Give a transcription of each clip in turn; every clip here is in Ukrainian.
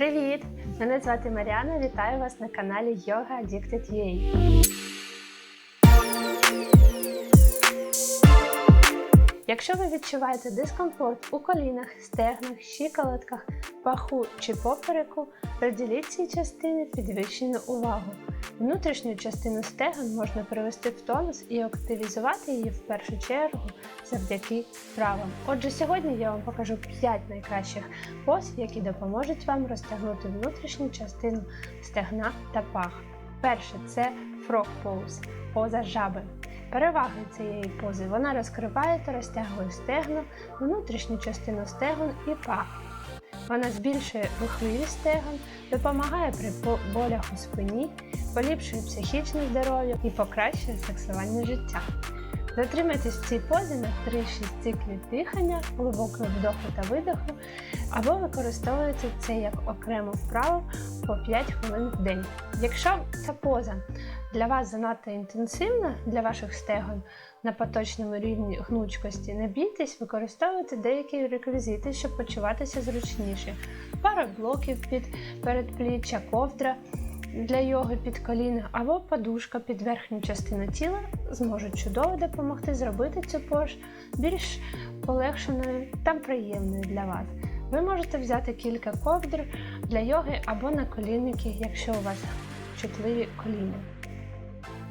Привіт! Мене звати Маріана. Вітаю вас на каналі Yoga Addicted UA. Якщо ви відчуваєте дискомфорт у колінах, стегнах, щиколотках, паху чи попереку, приділіть цій частині підвищену увагу. Внутрішню частину стегон можна привести в тонус і активізувати її в першу чергу завдяки вправам. Отже, сьогодні я вам покажу 5 найкращих поз, які допоможуть вам розтягнути внутрішню частину стегна та пах. Перше це pose – поза жаби. Переваги цієї пози вона розкриває та розтягує стегна, внутрішню частину стегон і пах. Вона збільшує рухливість стегон, допомагає при болях у спині, поліпшує психічне здоров'я і покращує сексуальне життя. Затримайтесь в цій позі на 3-6 циклів дихання, глибокого вдоху та видоху, або використовуйте це як окрему вправу по 5 хвилин в день. Якщо ця поза для вас занадто інтенсивна для ваших стегон на поточному рівні гнучкості, не бійтесь використовувати деякі реквізити, щоб почуватися зручніше. Пара блоків під передпліччя, ковдра для йоги під коліна або подушка під верхню частину тіла зможуть чудово допомогти зробити цю пош більш полегшеною та приємною для вас. Ви можете взяти кілька ковдр для йоги або на колінники, якщо у вас чутливі коліна.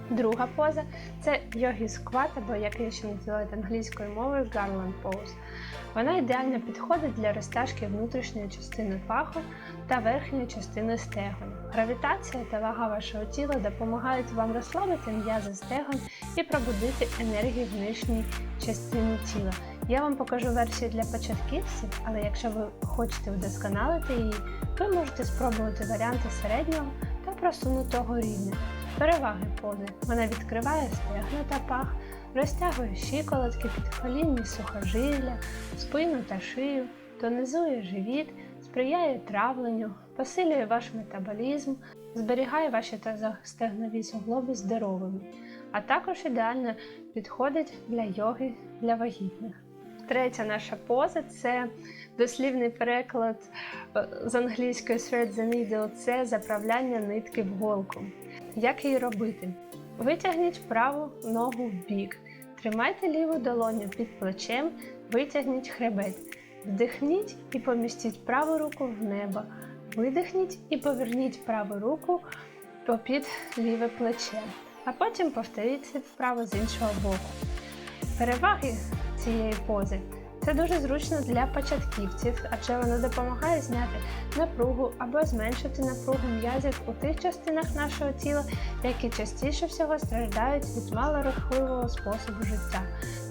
Друга поза це йогі скват, або як її ще називають англійською мовою Garland Pose. Вона ідеально підходить для розтяжки внутрішньої частини паху та верхньої частини стегон. Гравітація та вага вашого тіла допомагають вам розслабити м'язи стегон і пробудити енергію в нижній частині тіла. Я вам покажу версію для початківців, але якщо ви хочете вдосконалити її, ви можете спробувати варіанти середнього та просунутого рівня. Переваги пози. Вона відкриває стегна та пах, розтягує щиколотки, підколінні сухожилля, спину та шию, тонизує живіт, сприяє травленню, посилює ваш метаболізм, зберігає ваші тазостегнові суглоби здоровими, а також ідеально підходить для йоги для вагітних. Третя наша поза це дослівний переклад е, з англійської thread the needle – це заправляння нитки в голку. Як її робити? Витягніть праву ногу в бік. Тримайте ліву долоню під плечем, витягніть хребет. Вдихніть і помістіть праву руку в небо. Видихніть і поверніть праву руку попід ліве плече. А потім повторіть вправо з іншого боку. Переваги цієї пози це дуже зручно для початківців, адже воно допомагає зняти напругу або зменшити напругу м'язів у тих частинах нашого тіла, які частіше всього страждають від малорухливого способу життя,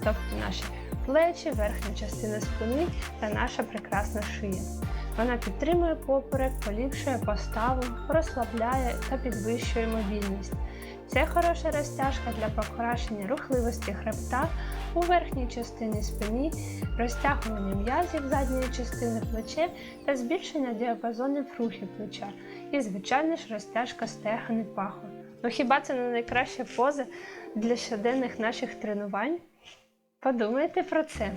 тобто наші плечі, верхня частина спини та наша прекрасна шия. Вона підтримує поперек, поліпшує поставу, розслабляє та підвищує мобільність. Це хороша розтяжка для покращення рухливості хребта у верхній частині спині, розтягування м'язів задньої частини плече та збільшення діапазонів рухів плеча. І, звичайно ж, розтяжка стегон і паху. Ну хіба це не найкраща поза для щоденних наших тренувань? Подумайте про це.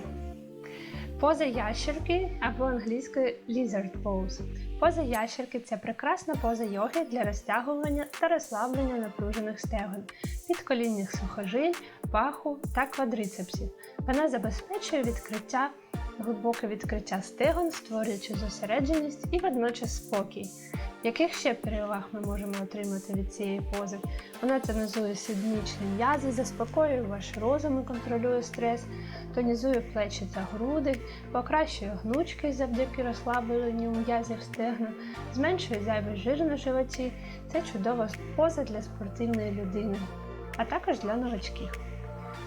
Поза ящерки або англійською lizard pose. Поза ящерки це прекрасна поза йоги для розтягування та розслаблення напружених стегон, підколінних сухожиль, паху та квадрицепсів. Вона забезпечує відкриття, глибоке відкриття стегон, створюючи зосередженість і водночас спокій. Яких ще переваг ми можемо отримати від цієї пози? Вона тонізує сіднічні м'язи, заспокоює ваш розум і контролює стрес, тонізує плечі та груди, покращує гнучки завдяки розслабленню м'язів стегна, зменшує зайвий жир на животі. Це чудова поза для спортивної людини, а також для новачків.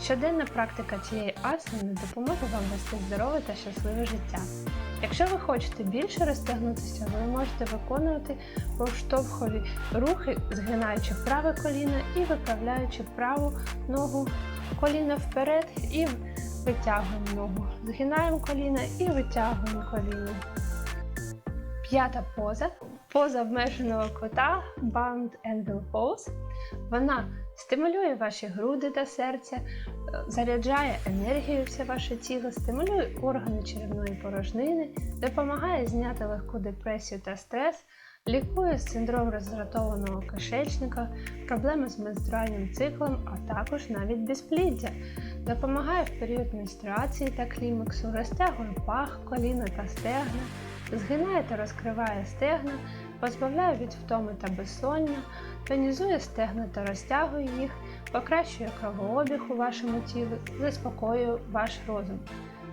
Щоденна практика цієї асани допоможе вам вести здорове та щасливе життя. Якщо ви хочете більше розтягнутися, ви можете виконувати поштовхові рухи, згинаючи праве коліно і виправляючи праву ногу коліно вперед і витягуємо ногу. Згинаємо коліно і витягуємо коліно. П'ята поза поза обмеженого кота Bound Angle Pose. Вона стимулює ваші груди та серця, е, заряджає енергію все ваше тіло, стимулює органи черевної порожнини, допомагає зняти легку депресію та стрес, лікує синдром роздратованого кишечника, проблеми з менструальним циклом, а також навіть безпліддя. Допомагає в період менструації та клімаксу, розтягує пах, коліна та стегна, згинає та розкриває стегна, позбавляє від втоми та безсоння, тонізує стегна та розтягує їх, покращує кровообіг у вашому тілі, заспокоює ваш розум.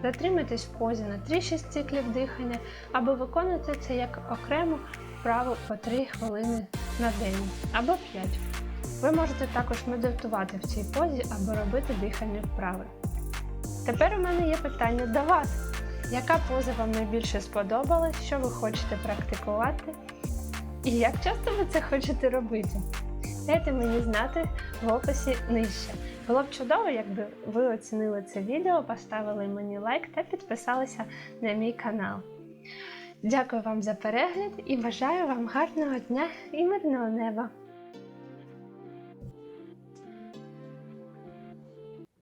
Затримайтесь в позі на 3-6 циклів дихання або виконуйте це як окрему вправу по 3 хвилини на день або 5. Ви можете також медитувати в цій позі або робити дихальні вправи. Тепер у мене є питання до вас. Яка поза вам найбільше сподобалась, що ви хочете практикувати? І як часто ви це хочете робити? Дайте мені знати в описі нижче. Було б чудово, якби ви оцінили це відео, поставили мені лайк та підписалися на мій канал. Дякую вам за перегляд і бажаю вам гарного дня і мирного неба!